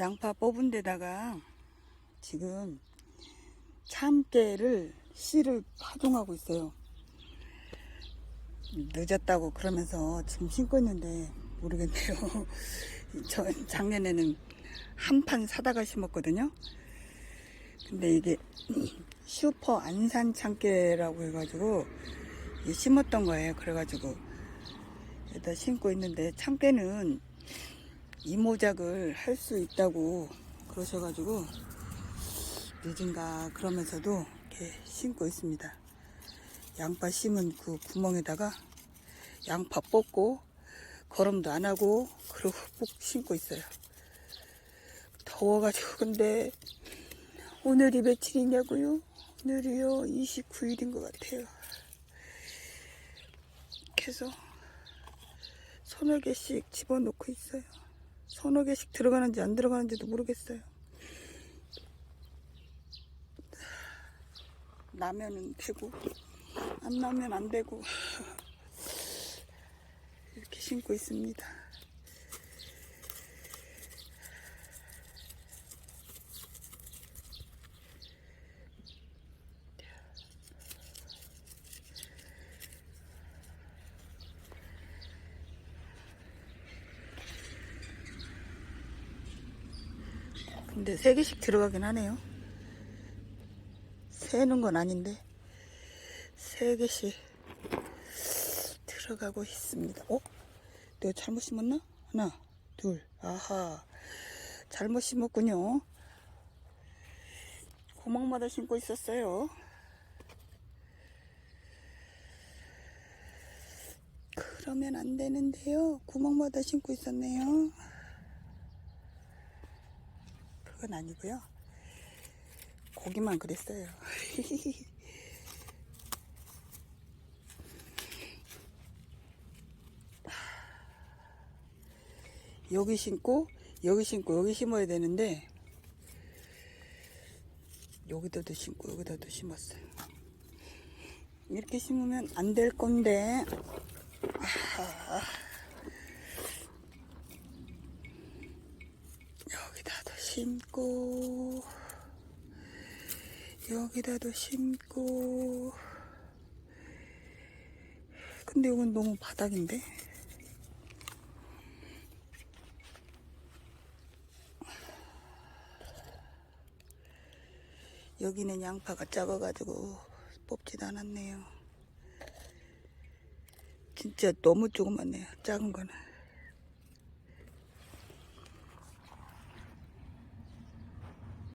양파 뽑은 데다가 지금 참깨를 씨를 파종하고 있어요. 늦었다고 그러면서 지금 심고 있는데 모르겠네요. 저 작년에는 한 판 사다가 심었거든요. 근데 이게 슈퍼 안산 참깨라고 해가지고 심었던 거예요. 그래가지고 여기다 심고 있는데 참깨는 이모작을 할 수 있다고 그러셔가지고 늦은가 그러면서도 이렇게 심고 있습니다. 양파 심은 그 구멍에다가 양파 뽑고 거름도 안 하고 그러고 푹 심고 있어요. 더워가지고 근데 오늘이 며칠이냐고요? 오늘이요 29일인 것 같아요. 그래서 서너 개씩 집어넣고 있어요. 서너 개씩 들어가는지 안 들어가는지도 모르겠어요. 나면은 되고 안 나면 안 되고 이렇게 신고 있습니다. 근데 세 개씩 들어가긴 하네요. 세는 건 아닌데 세 개씩 들어가고 있습니다. 어? 내가 잘못 심었나? 하나, 둘, 아하. 잘못 심었군요. 구멍마다 심고 있었어요. 그러면 안 되는데요. 구멍마다 심고 있었네요. 그건 아니고요. 고기만 그랬어요. 여기 심고 여기 심고 여기 심어야 되는데 여기다도 심고 여기다도 심었어요. 이렇게 심으면 안 될 건데 아하. 여기다도 심고 여기다도 심고. 근데 이건 너무 바닥인데? 여기는 양파가 작아가지고 뽑지도 않았네요. 진짜 너무 조그맣네요 작은 거는